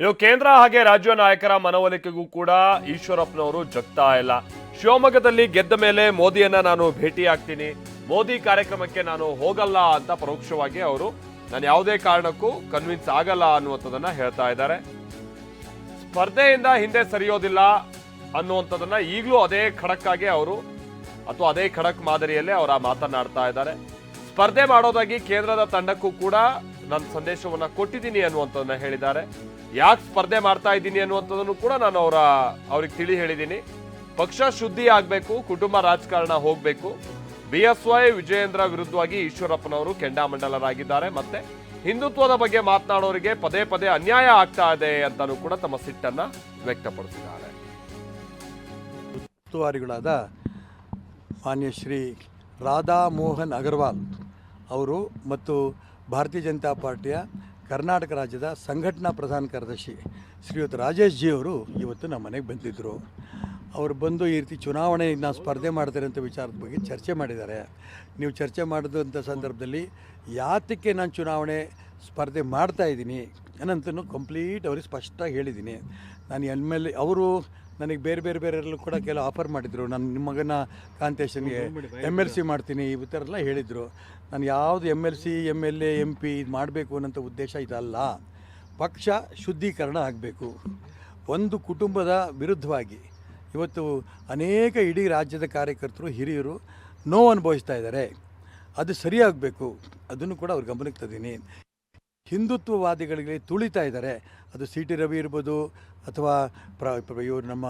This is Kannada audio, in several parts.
ಇನ್ನು ಕೇಂದ್ರ ಹಾಗೆ ರಾಜ್ಯ ನಾಯಕರ ಮನವೊಲಿಕೆಗೂ ಕೂಡ ಈಶ್ವರಪ್ಪನವರು ಜಗ್ತಾ ಇಲ್ಲ. ಶಿವಮೊಗ್ಗದಲ್ಲಿ ಗೆದ್ದ ಮೇಲೆ ಮೋದಿಯನ್ನ ನಾನು ಭೇಟಿ ಆಗ್ತೀನಿ ಮೋದಿ ಕಾರ್ಯಕ್ರಮಕ್ಕೆ ನಾನು ಹೋಗಲ್ಲ ಅಂತ ಪರೋಕ್ಷವಾಗಿ ಅವರು ನಾನು ಯಾವುದೇ ಕಾರಣಕ್ಕೂ ಕನ್ವಿನ್ಸ್ ಆಗಲ್ಲ ಅನ್ನುವಂಥದ್ದನ್ನ ಹೇಳ್ತಾ ಇದ್ದಾರೆ. ಸ್ಪರ್ಧೆಯಿಂದ ಹಿಂದೆ ಸರಿಯೋದಿಲ್ಲ ಅನ್ನುವಂಥದ್ದನ್ನ ಈಗಲೂ ಅದೇ ಖಡಕ್ಕಾಗಿ ಅವರು ಅಥವಾ ಅದೇ ಖಡಕ್ ಮಾದರಿಯಲ್ಲೇ ಅವರ ಮಾತನಾಡ್ತಾ ಇದ್ದಾರೆ. ಸ್ಪರ್ಧೆ ಮಾಡೋದಾಗಿ ಕೇಂದ್ರದ ತಂಡಕ್ಕೂ ಕೂಡ ನನ್ನ ಸಂದೇಶವನ್ನ ಕೊಟ್ಟಿದ್ದೀನಿ ಅನ್ನುವಂಥದ್ದನ್ನ ಹೇಳಿದ್ದಾರೆ. ಯಾಕೆ ಸ್ಪರ್ಧೆ ಮಾಡ್ತಾ ಇದ್ದೀನಿ ಅನ್ನುವಂಥದ್ದನ್ನು ಕೂಡ ನಾನು ಅವರ, ಅವ್ರಿಗೆ ತಿಳಿ ಹೇಳಿದ್ದೀನಿ. ಪಕ್ಷ ಶುದ್ಧಿ ಆಗಬೇಕು, ಕುಟುಂಬ ರಾಜಕಾರಣ ಹೋಗಬೇಕು. ಬಿ ಎಸ್ ವೈ ವಿಜಯೇಂದ್ರ ವಿರುದ್ಧವಾಗಿ ಈಶ್ವರಪ್ಪನವರು ಕೆಂಡಾಮಂಡಲರಾಗಿದ್ದಾರೆ. ಮತ್ತೆ ಹಿಂದುತ್ವದ ಬಗ್ಗೆ ಮಾತನಾಡೋರಿಗೆ ಪದೇ ಪದೇ ಅನ್ಯಾಯ ಆಗ್ತಾ ಇದೆ ಅಂತಾನೂ ಕೂಡ ತಮ್ಮ ಸಿಟ್ಟನ್ನ ವ್ಯಕ್ತಪಡಿಸಿದ್ದಾರೆ. ಉಸ್ತುವಾರಿಗಳಾದ ಮಾನ್ಯ ಶ್ರೀ ರಾಧಾ ಮೋಹನ್ ಅಗರ್ವಾಲ್ ಅವರು ಮತ್ತು ಭಾರತೀಯ ಜನತಾ ಪಾರ್ಟಿಯ ಕರ್ನಾಟಕ ರಾಜ್ಯದ ಸಂಘಟನಾ ಪ್ರಧಾನ ಕಾರ್ಯದರ್ಶಿ ಶ್ರೀಯುತ ರಾಜೇಶ್ ಜಿ ಅವರು ಇವತ್ತು ನಮ್ಮ ಮನೆಗೆ ಬಂದಿದ್ದರು. ಅವರು ಬಂದು ಈ ರೀತಿ ಚುನಾವಣೆ ನಾವು ಸ್ಪರ್ಧೆ ಮಾಡ್ತಾರೆ ಅಂತ ವಿಚಾರದ ಬಗ್ಗೆ ಚರ್ಚೆ ಮಾಡಿದ್ದಾರೆ. ನೀವು ಚರ್ಚೆ ಮಾಡಿದಂಥ ಸಂದರ್ಭದಲ್ಲಿ ಯಾತಕ್ಕೆ ನಾನು ಚುನಾವಣೆ ಸ್ಪರ್ಧೆ ಮಾಡ್ತಾ ಇದ್ದೀನಿ ಅನ್ನಂತೂ ಕಂಪ್ಲೀಟ್ ಅವ್ರಿಗೆ ಸ್ಪಷ್ಟವಾಗಿ ಹೇಳಿದ್ದೀನಿ. ನಾನು ಎಂ ಎಲ್ ಅವರು ನನಗೆ ಬೇರೆ ಬೇರೆ ಬೇರೆಲ್ಲೂ ಕೂಡ ಕೆಲವು ಆಫರ್ ಮಾಡಿದರು. ನಾನು ನಿಮ್ಮ ಮಗನ ಕಾಂತೇಶನ್ಗೆ ಎಂ ಎಲ್ ಸಿ ಮಾಡ್ತೀನಿ ಈ ಥರ ಎಲ್ಲ ಹೇಳಿದರು. ನಾನು ಯಾವುದು M L C M L A M P ಇದು ಮಾಡಬೇಕು ಅನ್ನೋಂಥ ಉದ್ದೇಶ ಇದಲ್ಲ. ಪಕ್ಷ ಶುದ್ಧೀಕರಣ ಆಗಬೇಕು. ಒಂದು ಕುಟುಂಬದ ವಿರುದ್ಧವಾಗಿ. ಇವತ್ತು ಅನೇಕ ಇಡೀ ರಾಜ್ಯದ ಕಾರ್ಯಕರ್ತರು ಹಿರಿಯರು ನೋವು ಅನುಭವಿಸ್ತಾ ಇದ್ದಾರೆ. ಅದು ಸರಿಯಾಗಬೇಕು. ಅದನ್ನು ಕೂಡ ಅವ್ರು ಗಮನಕ್ಕೆ ತಂದೀನಿ ಹಿಂದುತ್ವವಾದಿಗಳಿಗೆ ತುಳಿತಾ ಇದ್ದಾರೆ. ಅದು ಸಿ ಟಿ ರವಿ ಇರ್ಬೋದು, ಅಥವಾ ಪ್ರ ಇವರು ನಮ್ಮ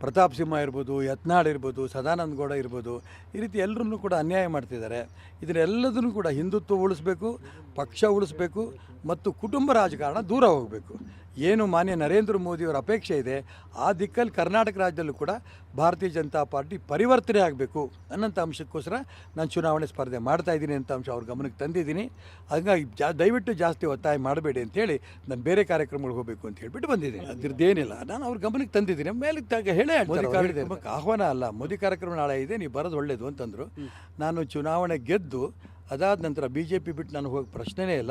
ಪ್ರತಾಪ್ ಸಿಂಹ ಇರ್ಬೋದು, ಯತ್ನಾಳ್ ಇರ್ಬೋದು, ಸದಾನಂದ ಗೌಡ ಇರ್ಬೋದು, ಈ ರೀತಿ ಎಲ್ಲರನ್ನೂ ಕೂಡ ಅನ್ಯಾಯ ಮಾಡ್ತಿದ್ದಾರೆ. ಇದನ್ನೆಲ್ಲದನ್ನು ಕೂಡ ಹಿಂದುತ್ವ ಉಳಿಸ್ಬೇಕು, ಪಕ್ಷ ಉಳಿಸ್ಬೇಕು, ಮತ್ತು ಕುಟುಂಬ ರಾಜಕಾರಣ ದೂರ ಹೋಗಬೇಕು. ಏನು ಮಾನ್ಯ ನರೇಂದ್ರ ಮೋದಿಯವರ ಅಪೇಕ್ಷೆ ಇದೆ ಆ ದಿಕ್ಕಲ್ಲಿ ಕರ್ನಾಟಕ ರಾಜ್ಯದಲ್ಲೂ ಕೂಡ ಭಾರತೀಯ ಜನತಾ ಪಾರ್ಟಿ ಪರಿವರ್ತನೆ ಆಗಬೇಕು ಅನ್ನೋಂಥ ಅಂಶಕ್ಕೋಸ್ಕರ ನಾನು ಚುನಾವಣೆ ಸ್ಪರ್ಧೆ ಮಾಡ್ತಾ ಇದ್ದೀನಿ ಅಂತ ಅಂಶ ಅವ್ರ ಗಮನಕ್ಕೆ ತಂದಿದ್ದೀನಿ. ಹಾಗಾಗಿ ಜಾ ದಯವಿಟ್ಟು ಜಾಸ್ತಿ ಒತ್ತಾಯ ಮಾಡಬೇಡಿ ಅಂತೇಳಿ ನಾನು ಬೇರೆ ಕಾರ್ಯಕ್ರಮಗಳಿಗೆ ಹೋಗಬೇಕು ಅಂತ ಹೇಳಿಬಿಟ್ಟು ಬಂದಿದ್ದೀನಿ. ಅದ್ರದ್ದೇನಿಲ್ಲ. ನಾನು ಅವ್ರ ಗಮನಕ್ಕೆ ತಂದಿದ್ದೀನಿ. ಮೇಲೆ ತಗ ಹೇಳೇ ಮೋದಿ ಕಾರ್ಯಕ್ರಮಕ್ಕೆ ಆಹ್ವಾನ ಅಲ್ಲ. ಮೋದಿ ಕಾರ್ಯಕ್ರಮ ನಾಳೆ ಇದೆ ನೀವು ಬರೋದು ಒಳ್ಳೇದು ಅಂತಂದರು. ನಾನು ಚುನಾವಣೆ ಗೆದ್ದು ಅದಾದ ನಂತರ ಬಿ ಜೆ ಪಿ ಬಿಟ್ಟು ನಾನು ಹೋಗಿ ಪ್ರಶ್ನೆನೇ ಇಲ್ಲ.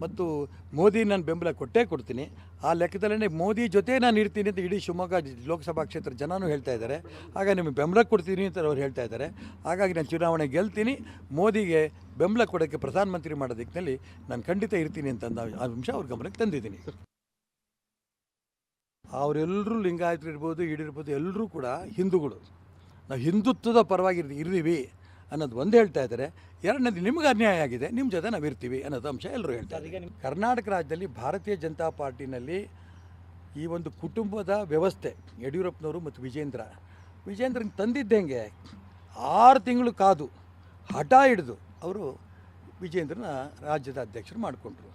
ಮತ್ತು ಮೋದಿ ನಾನು ಬೆಂಬಲ ಕೊಟ್ಟೇ ಕೊಡ್ತೀನಿ. ಆ ಲೆಕ್ಕದಲ್ಲೇ ಮೋದಿ ಜೊತೆ ನಾನು ಇರ್ತೀನಿ ಅಂತ ಇಡೀ ಶಿವಮೊಗ್ಗ ಲೋಕಸಭಾ ಕ್ಷೇತ್ರ ಜನನೂ ಹೇಳ್ತಾ ಇದ್ದಾರೆ. ಆಗ ನಿಮಗೆ ಬೆಂಬಲ ಕೊಡ್ತೀನಿ ಅಂತ ಅವ್ರು ಹೇಳ್ತಾ ಇದ್ದಾರೆ. ಹಾಗಾಗಿ ನಾನು ಚುನಾವಣೆ ಗೆಲ್ತೀನಿ. ಮೋದಿಗೆ ಬೆಂಬಲ ಕೊಡೋಕ್ಕೆ ಪ್ರಧಾನಮಂತ್ರಿ ಮಾಡೋ ದಿಕ್ಕಿನಲ್ಲಿ ನಾನು ಖಂಡಿತ ಇರ್ತೀನಿ ಅಂತ ಆ ಅಂಶ ಅವ್ರ ಗಮನಕ್ಕೆ ತಂದಿದ್ದೀನಿ. ಅವರೆಲ್ಲರೂ ಲಿಂಗಾಯತರು ಇರ್ಬೋದು ಈಡಿರ್ಬೋದು ಎಲ್ಲರೂ ಕೂಡ ಹಿಂದೂಗಳು. ನಾವು ಹಿಂದುತ್ವದ ಪರವಾಗಿ ಇರ್- ಇರ್ತೀವಿ. ಅನ್ನೋದು ಒಂದು ಹೇಳ್ತಾ ಇದ್ದಾರೆ. ಎರಡನೇದು ನಿಮ್ಗೆ ಅನ್ಯಾಯ ಆಗಿದೆ ನಿಮ್ಮ ಜೊತೆ ನಾವು ಇರ್ತೀವಿ ಅನ್ನೋದು ಅಂಶ ಎಲ್ಲರೂ ಹೇಳ್ತಾರೆ ಕರ್ನಾಟಕ ರಾಜ್ಯದಲ್ಲಿ ಭಾರತೀಯ ಜನತಾ ಪಾರ್ಟಿನಲ್ಲಿ ಈ ಒಂದು ಕುಟುಂಬದ ವ್ಯವಸ್ಥೆ ಯಡಿಯೂರಪ್ಪನವರು ಮತ್ತು ವಿಜೇಂದ್ರ. ವಿಜೇಂದ್ರನ ತಂದಿದ್ದಂಗೆ ಹೆಂಗೆ? ಆರು ತಿಂಗಳು ಕಾದು ಹಠ ಹಿಡಿದು ಅವರು ವಿಜೇಂದ್ರನ ರಾಜ್ಯದ ಅಧ್ಯಕ್ಷರು ಮಾಡಿಕೊಂಡ್ರು.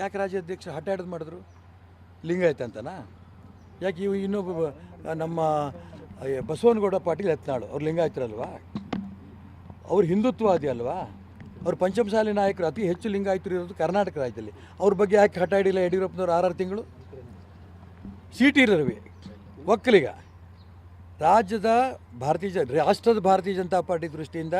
ಯಾಕೆ ರಾಜ್ಯಾಧ್ಯಕ್ಷರು ಹಠ ಹಿಡಿದು ಮಾಡಿದ್ರು? ಲಿಂಗಾಯತ ಅಂತನಾ? ಯಾಕೆ ಇವು ಇನ್ನೊಬ್ಬ ನಮ್ಮ ಬಸವನಗೌಡ ಪಾಟೀಲ್ ಎತ್ನಾಳು ಅವ್ರು ಲಿಂಗಾಯತರಲ್ವಾ? ಅವ್ರು ಹಿಂದುತ್ವವಾದಿ ಅಲ್ವಾ? ಅವ್ರು ಪಂಚಮಸಾಲಿ ನಾಯಕರು, ಅತಿ ಹೆಚ್ಚು ಲಿಂಗಾಯಿತರು ಇರೋದು ಕರ್ನಾಟಕ ರಾಜ್ಯದಲ್ಲಿ. ಅವ್ರ ಬಗ್ಗೆ ಯಾಕೆ ಹಠ ಹಿಡಿಲ್ಲ ಯಡಿಯೂರಪ್ಪನವ್ರು ಆರಾರು ತಿಂಗಳು? ಸೀಟ್ ಇರೋರ್ವಿ ರವಿ ಒಕ್ಕಲಿಗ. ರಾಜ್ಯದ ಭಾರತೀಯ ಜ ರಾಷ್ಟ್ರದ ಭಾರತೀಯ ಜನತಾ ಪಾರ್ಟಿ ದೃಷ್ಟಿಯಿಂದ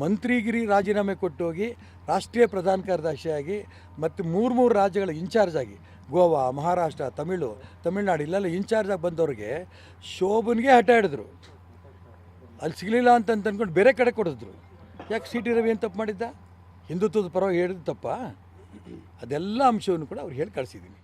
ಮಂತ್ರಿಗಿರಿ ರಾಜೀನಾಮೆ ಕೊಟ್ಟು ಹೋಗಿ ರಾಷ್ಟ್ರೀಯ ಪ್ರಧಾನ ಕಾರ್ಯದರ್ಶಿಯಾಗಿ ಮತ್ತು ಮೂರು ಮೂರು ರಾಜ್ಯಗಳ ಇನ್ಚಾರ್ಜ್ ಆಗಿ, ಗೋವಾ, ಮಹಾರಾಷ್ಟ್ರ, ತಮಿಳು, ತಮಿಳ್ನಾಡು, ಇಲ್ಲೆಲ್ಲ ಇನ್ಚಾರ್ಜ್ ಆಗಿ ಬಂದವ್ರಿಗೆ ಶೋಭನ್ಗೆ ಹಠ ಹಿಡಿದ್ರು. ಅಲ್ಲಿ ಸಿಗಲಿಲ್ಲ ಅಂತ ಅಂದ್ಕೊಂಡು ಬೇರೆ ಕಡೆ ಕೊಡಿದ್ರು. ಯಾಕೆ ಸಿ ಟಿ ರವಿ ಏನು ತಪ್ಪು ಮಾಡಿದ್ದ? ಹಿಂದುತ್ವದ ಪರವಾಗಿ ಹೇಳಿದ ತಪ್ಪ? ಅದೆಲ್ಲ ಅಂಶವನ್ನು ಕೂಡ ಅವ್ರು ಹೇಳಿ ಕಳಿಸಿದ್ದೀನಿ.